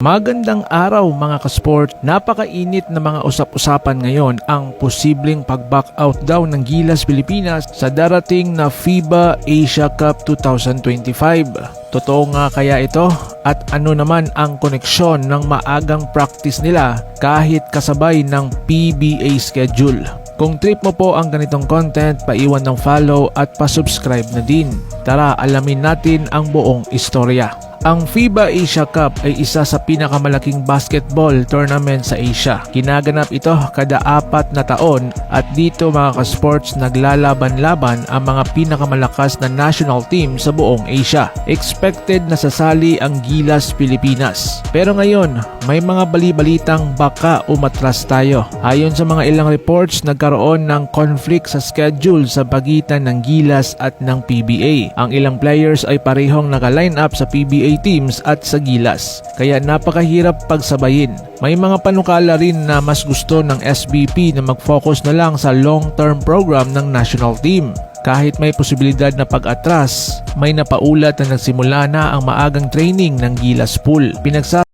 Magandang araw mga kasport. Napakainit na mga usap-usapan ngayon ang posibleng pag-back out daw ng Gilas Pilipinas sa darating na FIBA Asia Cup 2025. Totoo nga kaya ito? At ano naman ang koneksyon ng maagang practice nila kahit kasabay ng PBA schedule? Kung trip mo po ang ganitong content, paiwan ng follow at pasubscribe na din. Tara, alamin natin ang buong istorya. Ang FIBA Asia Cup ay isa sa pinakamalaking basketball tournament sa Asia. Kinaganap ito kada apat na taon at dito mga ka-sports naglalaban-laban ang mga pinakamalakas na national team sa buong Asia. Expected na sasali ang Gilas Pilipinas. Pero ngayon, may mga bali-balitang baka umatras tayo. Ayon sa mga ilang reports, nagkaroon ng conflict sa schedule sa pagitan ng Gilas at ng PBA. Ang ilang players ay parehong naka-line up sa PBA teams at sa Gilas. Kaya napakahirap pagsabayin. May mga panukala rin na mas gusto ng SBP na mag-focus na lang sa long-term program ng national team. Kahit may posibilidad na pag-atras, may napaulat na nagsimula na ang maagang training ng Gilas Pool. Pinagsa